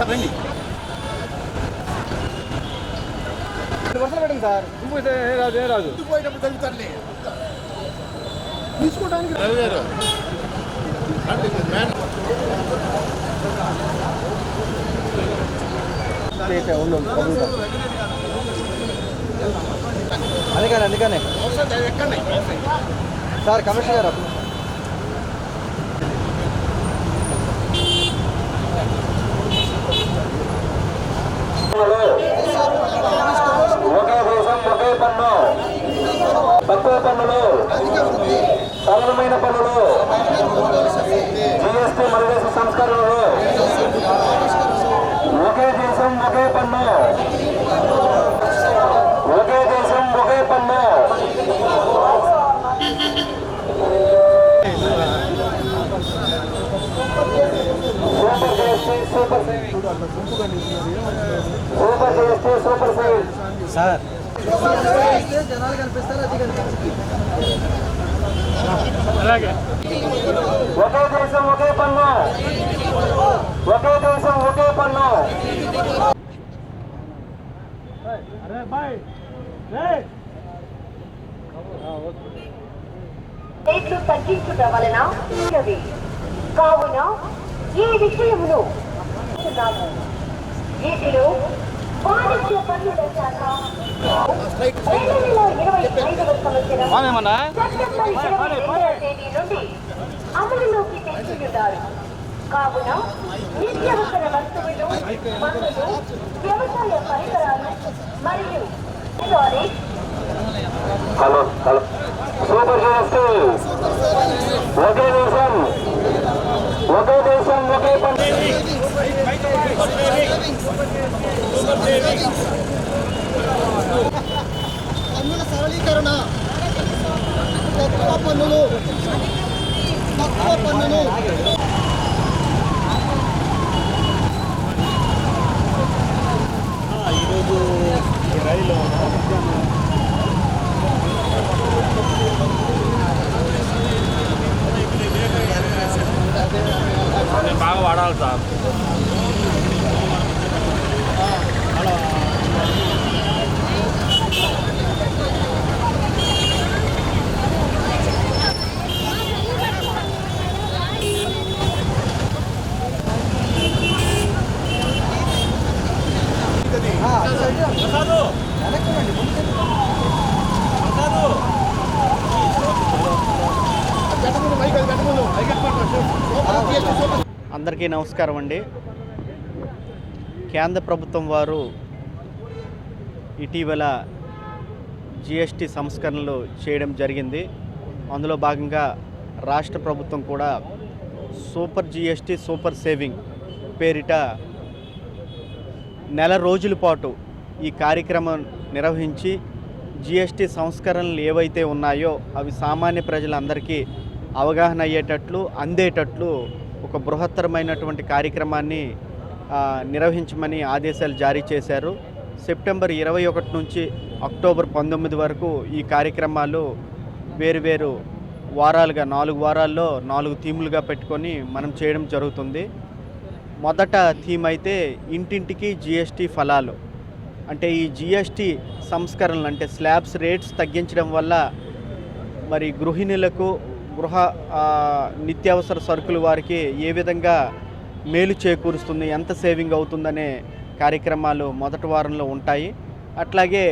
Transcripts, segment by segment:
Sir రండి వర్షాలు పెట్టండి సార్. దుబ్బు ఏ రాదు ఏ రాదు పోయేటప్పుడు తగ్గుతారులే తీసుకోవడానికి అందుకని అందుకనే. సార్ కమిషనర్ గారు ఒకే దేశం ఒకే పన్ను తక్కువ పన్నులు సరళమైన పన్నులు జిఎస్టీ మరుదేశ సంస్కరణలు ఒకే దేశం ఒకే పన్ను ఒకే దేశం ఒకే పన్ను super GST super saving super GST super saving sir. జనాలు కనిపిస్తారు అది కనిపిస్తుంది ఒకే దేశం ఒకే పన్ను. ఒకే దేశం ఒకే పన్ను. రేట్లు తగ్గించుట వలన. కావున ఈ విషయమును చేస్తున్నాము వీటిలో వాణిజ్య పన్నుల శాఖ రెండు వేల ఇరవై ఐదవ సంవత్సరం సెప్టెంబర్ ఇరవై రెండవ తేదీ నుండి అమలులోకి కావున వస్తువులు మందులు వ్యవసాయ పరికరాలు మరియు హలో హలో. సూపర్ ఒకే దేశం ఒకే దేశం ఒకే పండుగ పన్నుల సరళీకరణ. తక్కువ పన్నులు. తక్కువ పన్నులు. ఈరోజు రైలు బాగా వాడాలి సార్. అందరికీ నమస్కారం అండి. కేంద్ర ప్రభుత్వం వారు ఇటీవల జిఎస్టి సంస్కరణలు చేయడం జరిగింది. అందులో భాగంగా రాష్ట్ర ప్రభుత్వం కూడా సూపర్ జిఎస్టి సూపర్ సేవింగ్ పేరిట నెల రోజుల పాటు ఈ కార్యక్రమం నిర్వహించి జిఎస్టి సంస్కరణలు ఏవైతే ఉన్నాయో అవి సామాన్య ప్రజలందరికీ అవగాహన అయ్యేటట్లు అందేటట్లు ఒక బృహత్తరమైనటువంటి కార్యక్రమాన్ని నిర్వహించమని ఆదేశాలు జారీ చేశారు. సెప్టెంబర్ ఇరవై ఒకటి నుంచి అక్టోబర్ పంతొమ్మిది వరకు ఈ కార్యక్రమాలు వేరువేరు వారాలుగా నాలుగు వారాల్లో నాలుగు థీములుగా పెట్టుకొని మనం చేయడం జరుగుతుంది. మొదట థీమ్ అయితే ఇంటింటికి జిఎస్టి ఫలాలు. అంటే ఈ జిఎస్టీ సంస్కరణలు అంటే స్లాబ్స్ రేట్స్ తగ్గించడం వల్ల మరి గృహిణులకు గృహ నిత్యావసర సరుకులు వారికి ఏ విధంగా మేలు చేకూరుస్తుంది ఎంత సేవింగ్ అవుతుందనే కార్యక్రమాలు మొదటి వారంలో ఉంటాయి. అట్లాగే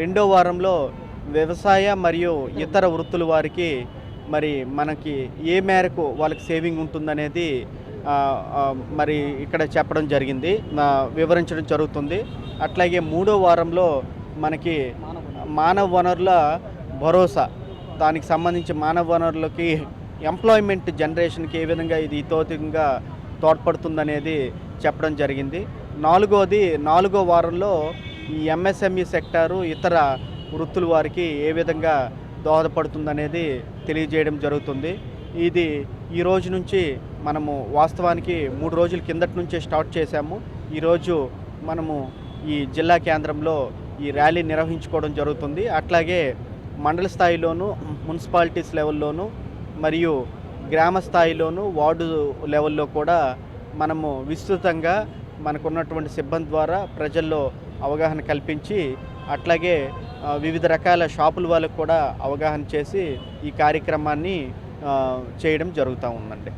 రెండో వారంలో వ్యవసాయ మరియు ఇతర వృత్తుల వారికి మరి మనకి ఏ మేరకు వాళ్ళకి సేవింగ్ ఉంటుందనేది మరి ఇక్కడ చెప్పడం జరిగింది వివరించడం జరుగుతుంది. అట్లాగే మూడో వారంలో మనకి మానవ వనరుల భరోసా దానికి సంబంధించి మానవ వనరులకి ఎంప్లాయ్మెంట్ జనరేషన్కి ఏ విధంగా ఇది ఇతోతికంగా తోడ్పడుతుందనేది చెప్పడం జరిగింది. నాలుగోది నాలుగో వారంలో ఈ ఎంఎస్ఎంఈ సెక్టారు ఇతర వృత్తుల వారికి ఏ విధంగా దోహదపడుతుందనేది తెలియజేయడం జరుగుతుంది. ఇది ఈ రోజు నుంచి మనము వాస్తవానికి మూడు రోజుల కిందటి నుంచే స్టార్ట్ చేశాము. ఈరోజు మనము ఈ జిల్లా కేంద్రంలో ఈ ర్యాలీ నిర్వహించుకోవడం జరుగుతుంది. అట్లాగే మండల స్థాయిలోను మున్సిపాలిటీస్ లెవెల్లోను మరియు గ్రామ స్థాయిలోను వార్డు లెవెల్లో కూడా మనము విస్తృతంగా మనకున్నటువంటి సిబ్బంది ద్వారా ప్రజల్లో అవగాహన కల్పించి అట్లాగే వివిధ రకాల షాపుల వాళ్ళకు కూడా అవగాహన చేసి ఈ కార్యక్రమాన్ని చేయడం జరుగుతూ ఉందండి.